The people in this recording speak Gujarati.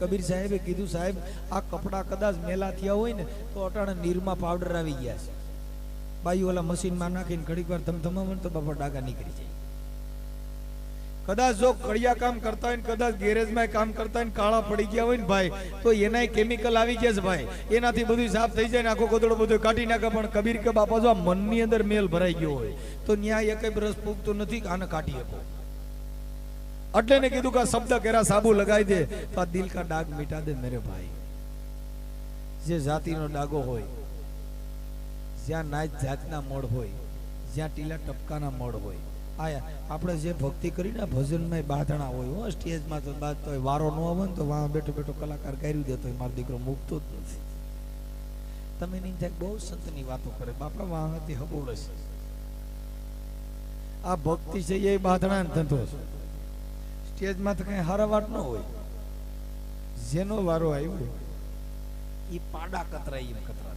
કબીર સાહેબે કીધું, સાહેબ, આ કપડાં કદાચ મેલા થયા હોય ને, તો અટાણે નીરમાં પાવડર આવી ગયા છે. બાઈ ઓલા મશીનમાં નાખીને ઘડીક વાર તમે તો બાપા ડાગા નીકળી જાય. કદાચ જો કડિયા કામ કરતા હોય ને, કદાચ ગેરેજમાં કામ કરતા હોય ને, કાળા પડી ગયા હોય ને ભાઈ, તો એનાય કેમિકલ આવી ગયા છે ભાઈ. એનાથી બધું સાફ થઈ જાય ને, આખો ગોદડો બધું કાઢી નાખે, પણ કબીર કે બાપા જો આ મનની અંદર મેલ ભરાઈ ગયો હોય, તો ન્યાય એક રસ પૂગતો નથી આને કાઢી શકો. એટલે ને કીધું કે શબ્દ કેરા સાબુ લગાવી દે. તો આ દિલ કા ડાગ મિટા દે મેરે ભાઈ. જે જાતિનો ડાગો હોય, જ્યાં નાચ જાતના મળ હોય, જ્યાં ટીલા ટપકાના મળ હોય. આયા, આપણે જે ભક્તિ કરીને ભજનમાં બાંધણા હોય, હો, સ્ટેજમાં તો બાંધતો હોય વારો ન આવે ને તો વાં બેઠો બેઠો કલાકાર કરી દેતો હોય મારો દીકરો મૂકતો જ નથી. તમે નહીં થાય બહુ સંતની વાતો કરે. બાપા વાંથી હબોળ છે આ ભક્તિ છે એ બાંધણા ધંધો છે. સ્ટેજમાં તો કઈ હારા વાત ન હોય. જેનો વારો આવ્યો, એ પાડા કતરાય એમ કતરાય